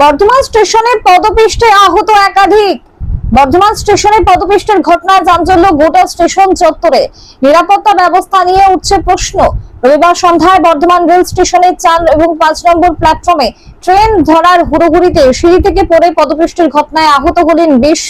বর্ধমান স্টেশনে পদপিষ্টে আহত একাধিক। বর্ধমান স্টেশনে পদপিষ্টের ঘটনায় চাঞ্চল্য গোটা স্টেশন চত্বরে। নিরাপত্তা ব্যবস্থা নিয়ে উঠছে প্রশ্ন। রবিবার সন্ধ্যায় বর্ধমান রেল স্টেশনের চার এবং পাঁচ নম্বর প্ল্যাটফর্মে ট্রেন ধরার হুড়োহুড়িতে সিঁড়ি থেকে পড়ে পদপিষ্টের ঘটনায় আহত হলেন বেশ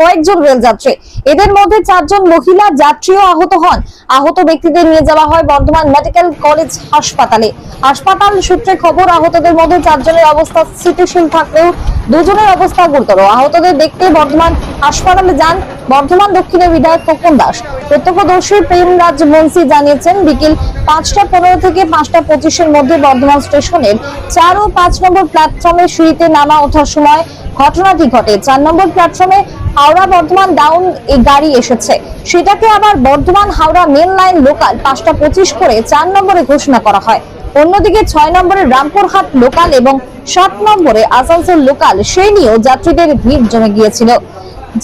কয়েকজন রেলযাত্রী। এদের মধ্যে চারজন মহিলা যাত্রীও আহত হন। আহত ব্যক্তিদের নিয়ে যাওয়া হয় বর্ধমান মেডিকেল কলেজ হাসপাতালে। হাসপাতাল সূত্রে খবর, আহতদের মধ্যে চারজনের অবস্থা স্থিতিশীল থাকলেও দুজনের অবস্থা গুরুতর। আহতদের দেখতে বর্ধমান হাসপাতালে যান বর্ধমান দক্ষিণের বিধায়ক খোকন দাস। প্রত্যক্ষদর্শী প্রেমরাজ বংশী জানিয়েছেন, বিকেল পাঁচটা পনেরো থেকে পাঁচটা পঁচিশের মধ্যে বর্ধমান স্টেশনের চার ও পাঁচ নম্বর প্ল্যাটফর্মে সিঁড়িতে নামা ওঠার সময় ঘটনাটি ঘটে। চার নম্বর প্ল্যাটফর্মে হাওড়া বর্ধমান ডাউন এই গাড়ি এসেছে। সেটাকে আবার Bardhaman Howrah main line local পাঁচটা পঁচিশ করে চার নম্বরে ঘোষণা করা হয়। অন্যদিকে ছয় নম্বরে রামপুরহাট লোকাল এবং সাত নম্বরে আসানসোল লোকাল সেই নিয়েও যাত্রীদের ভিড় জমে গিয়েছিল।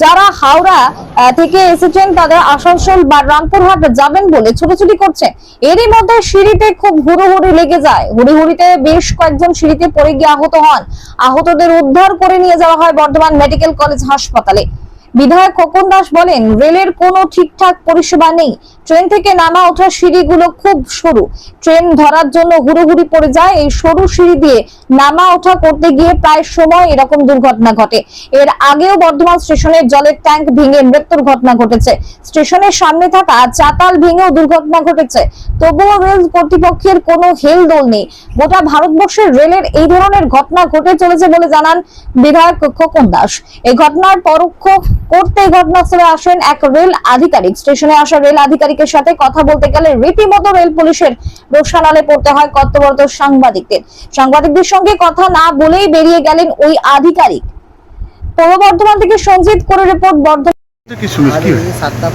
যারা হাওড়া থেকে এসেছেন তাদের আসানসোল বা রামপুরহাট যাবেন বলে ছুটোছুটি করছে। এরই মধ্যে সিঁড়িতে খুব হুড়োহুড়ি লেগে যায়। হুড়িহুড়িতে বেশ কয়েকজন সিঁড়িতে পড়ে গিয়ে আহত হন। আহতদের উদ্ধার করে নিয়ে যাওয়া হয় বর্ধমান মেডিকেল কলেজ হাসপাতালে। বিধায়ক খোকন দাস বলেন, রেলের কোনো ঠিকঠাক পরিষেবা নেই। ট্রেন থেকে নামা ওঠা সিঁড়িগুলো খুব সরু। ট্রেন ধরার জন্য হুড়োহুড়ি পড়ে যায়। এই সরু সিঁড়ি দিয়ে নামা ওঠা করতে গিয়ে প্রায় সময় এরকম দুর্ঘটনা ঘটে। এর আগেও বর্ধমান স্টেশনের জলের ট্যাঙ্ক ভেঙে মৃত্যুর ঘটনা ঘটেছে। স্টেশনের সামনে থাকা চাতাল ভেঙেও দুর্ঘটনা ঘটেছে। তবুও রেল কর্তৃপক্ষের কোনো হেলদোল নেই। গোটা ভারতবর্ষের রেলের এই ধরনের ঘটনা ঘটে চলেছে বলে জানান বিধায়ক খোকন দাস। এই ঘটনার পরোক্ষ করতে ঘটনাস্থলে আসেন এক রেল আধিকারিক। স্টেশনে আসা রেল আধিকারিকের সাথে কথা বলতে গেলে রীতিমতো রেল পুলিশের রোশানালে পড়তে হয় কর্তব্যরত সাংবাদিকদের। সাংবাদিকদের সঙ্গে কথা না বলেই বেরিয়ে গেলেন ওই আধিকারিক। পূর্ব বর্ধমান থেকে সঞ্জিত করে রিপোর্ট বর্ধমান সাতটা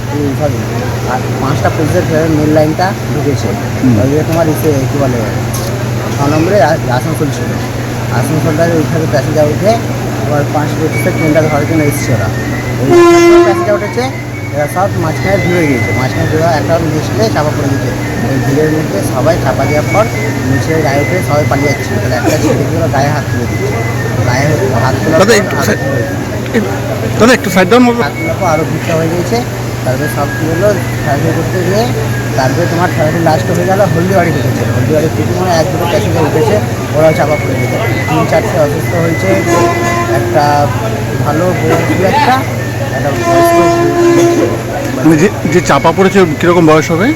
আর পাঁচটা পুলিশের মেন লাইনটা ঢুকেছে। তোমার এসে কী বলে ছ নম্বরে আসানসোল ছিল। আসানসোলটা ওইখানে প্যাসেঞ্জার উঠে এবার পাঁচ পঁচিশটা ট্রেনটা ধরার জন্য এসছে ওরা। ওই উঠেছে এরা সব মাঝখানে ভিড়ে গিয়েছে। মাঝখানে ভিড়ে একটা মিশলে চাপা পড়ে গেছে ওই ভিড়ের মধ্যে সবাই চাপা দেওয়ার পর নিচে গায়ে উঠে সবাই পালিয়ে যাচ্ছে। তাহলে একটা ছেলে গেলো গায়ে হাত তুলে দিচ্ছে। গায়ে হাত তুলে একটু সাইড ডাউন হবে হাতগুলো আরও ভিড়টা হয়ে গিয়েছে। তারপরে সব কী হলো খেলাধুলো করতে গিয়ে তারপরে তোমার খেলাধুলো লাস্ট হয়ে গেল হলদিবাড়ি ঢুকেছে। হলদিবাড়ি থেকে মানে এক দুটো প্যাসেঞ্জার উঠেছে ওরাও চাপা পড়ে গেছে তিন চারটে অসুস্থ হয়েছে। একটা ভালো বয়স্ক একটা একটা মানে যে যে চাপা পড়েছে কীরকম বয়স হবে?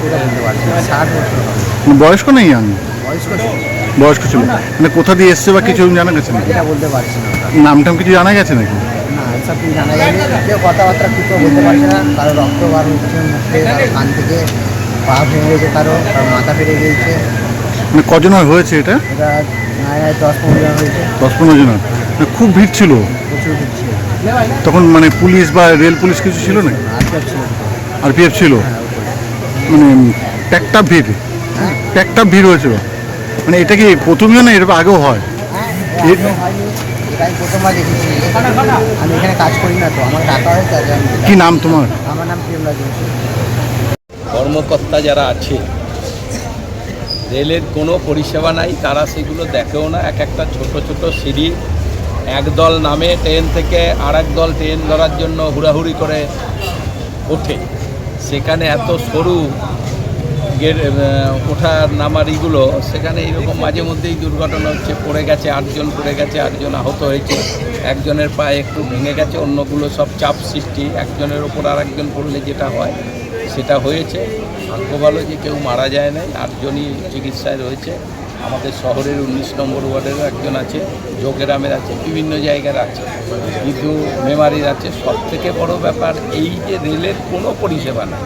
বলতে পারছি না ষাট বছর হবে। মানে বয়স্ক নেই আমি বয়স্ক ছিল। বয়স্ক ছিল। মানে কোথা দিয়ে এসছে বা কিছু জানা গেছে নাকি? এটা বলতে পারছি না ওটা। নাম টাম কিছু জানা গেছে নাকি? না এসব কিছু জানা যায়নি। কেউ কথাবার্তা কিছু বলতে পারছে না। কারও রক্ত বার হচ্ছে মুখে কারও কান থেকে পা ভেঙে গেছে কারও কারও মাথা ফেটে গিয়েছে। মানে কজন হয় হয়েছে এটা? এটা নয় নয় দশ পনেরো জন হয়েছে। দশ পনেরো জন খুব ভিড় ছিল। তখন মানে পুলিশ বা রেল পুলিশ কিছু ছিল না? আর ছিল। পিএফ ছিল? মানে প্যাকটা ভিড়। প্যাকটা ভিড় হয়েছিল। মানে এটা কি প্রথমে না এরকম আগেও হয়? হ্যাঁ আমি এখানে কাজ করি না তো আমার টাকা হয় কি নাম তোমার? আমার নাম কর্মকর্তা যারা আছে রেলের কোনো পরিষেবা নাই তারা সেগুলো দেখেও না। এক একটা ছোট ছোট সিঁড়ি একদল নামে ট্রেন থেকে আর দল ট্রেন ধরার জন্য হুড়াহুড়ি করে ওঠে। সেখানে এত সরু গেট ওঠার নামারিগুলো সেখানে এইরকম মাঝে মধ্যেই দুর্ঘটনা হচ্ছে পড়ে গেছে আটজন পড়ে গেছে আটজন আহত হয়েছে। একজনের পায়ে একটু ভেঙে গেছে অন্যগুলো সব চাপ সৃষ্টি। একজনের ওপর আর একজন পড়লে যেটা হয় সেটা হয়েছে। ভাগ্য ভালো যে কেউ মারা যায় নাই আটজনই চিকিৎসায় রয়েছে। আমাদের শহরের উনিশ নম্বর ওয়ার্ডেরও একজন আছে যোগেরামের আছে, বিভিন্ন জায়গার আছে। কিন্তু মেমারির আছে। সব থেকে বড় ব্যাপার এই যে রেলের কোনো পরিষেবা নেই।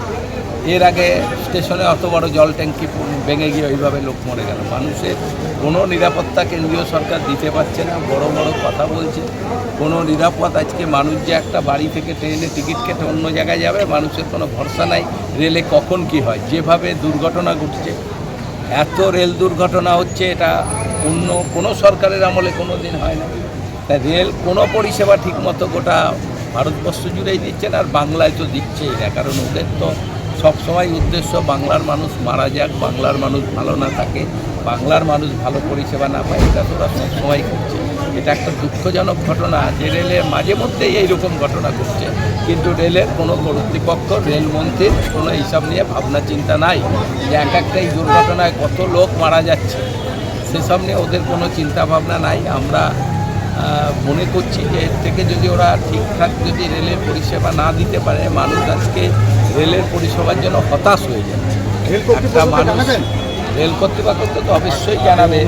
এর আগে স্টেশনে অত বড় জল ট্যাঙ্কি ভেঙে গিয়ে ওইভাবে লোক মরে গেল। মানুষের কোনো নিরাপত্তা কেন্দ্রীয় সরকার দিতে পারছে না, বড় বড় কথা বলছে। কোনো নিরাপদ আজকে মানুষ যে একটা বাড়ি থেকে ট্রেনে টিকিট কেটে অন্য জায়গায় যাবে, মানুষের কোনো ভরসা নাই রেলে কখন কি হয়। যেভাবে দুর্ঘটনা ঘটছে এত রেল দুর্ঘটনা হচ্ছে, এটা অন্য কোনো সরকারের আমলে কোনো দিন হয় না। তাই রেল কোনো পরিষেবা ঠিকমতো গোটা ভারতবর্ষ জুড়েই দিচ্ছে না, আর বাংলায় তো দিচ্ছেই না কারণ ওদের তো সবসময় উদ্দেশ্য বাংলার মানুষ মারা যাক, বাংলার মানুষ ভালো না থাকে, বাংলার মানুষ ভালো পরিষেবা না পায়, এটা তো ওরা সবসময় করছে। এটা একটা দুঃখজনক ঘটনা যে রেলের মাঝে মধ্যেই এইরকম ঘটনা ঘটছে। কিন্তু রেলের কোনো কর্তৃপক্ষ রেলমন্ত্রীর কোনো হিসাব নিয়ে ভাবনা চিন্তা নাই যে এক একটা এই দুর্ঘটনায় কত লোক মারা যাচ্ছে। সেসব নিয়ে ওদের কোনো চিন্তা ভাবনা নাই। আমরা মনে করছি যে এর থেকে যদি ওরা ঠিকঠাক যদি রেলের পরিষেবা না দিতে পারে মানুষ আজকে রেলের পরিষেবার জন্য হতাশ হয়ে যাচ্ছে। একটা মানুষ রেল কর্তৃপক্ষকে তো অবশ্যই জানাবে।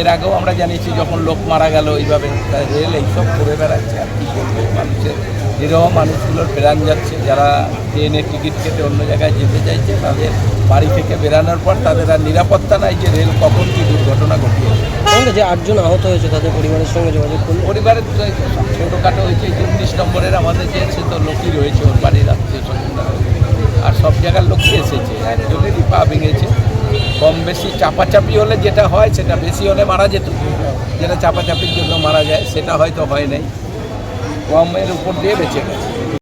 এর আগেও আমরা জানিয়েছি যখন লোক মারা গেল এইভাবে রেল এইসব করে বেড়াচ্ছে আর কী করবে মানুষের নিরহ মানুষগুলোর প্রাণ যাচ্ছে। যারা ট্রেনের টিকিট কেটে অন্য জায়গায় যেতে চাইছে তাদের বাড়ি থেকে বেরানোর পর তাদের আর নিরাপত্তা নাই যে রেল কখন কী দুর্ঘটনা ঘটিয়েছে। যে আটজন আহত হয়েছে তাদের পরিবারের সঙ্গে যোগাযোগ করলে পরিবারের তো ছোটোখাটো হয়েছে যে নম্বরের আমাদের যে সে তো লোকই রয়েছে ওর বাড়ির আত্মীয় স্বজনরা আর সব জায়গার লোকই এসেছে একজনেরই পা ভেঙেছে। কম বেশি চাপাচাপি হলে যেটা হয়, সেটা বেশি হলে মারা যেত। যেটা চাপাচাপির জন্য মারা যায়, সেটা হয়তো হয় নাই। কমের উপর দিয়ে বেঁচে গেছে।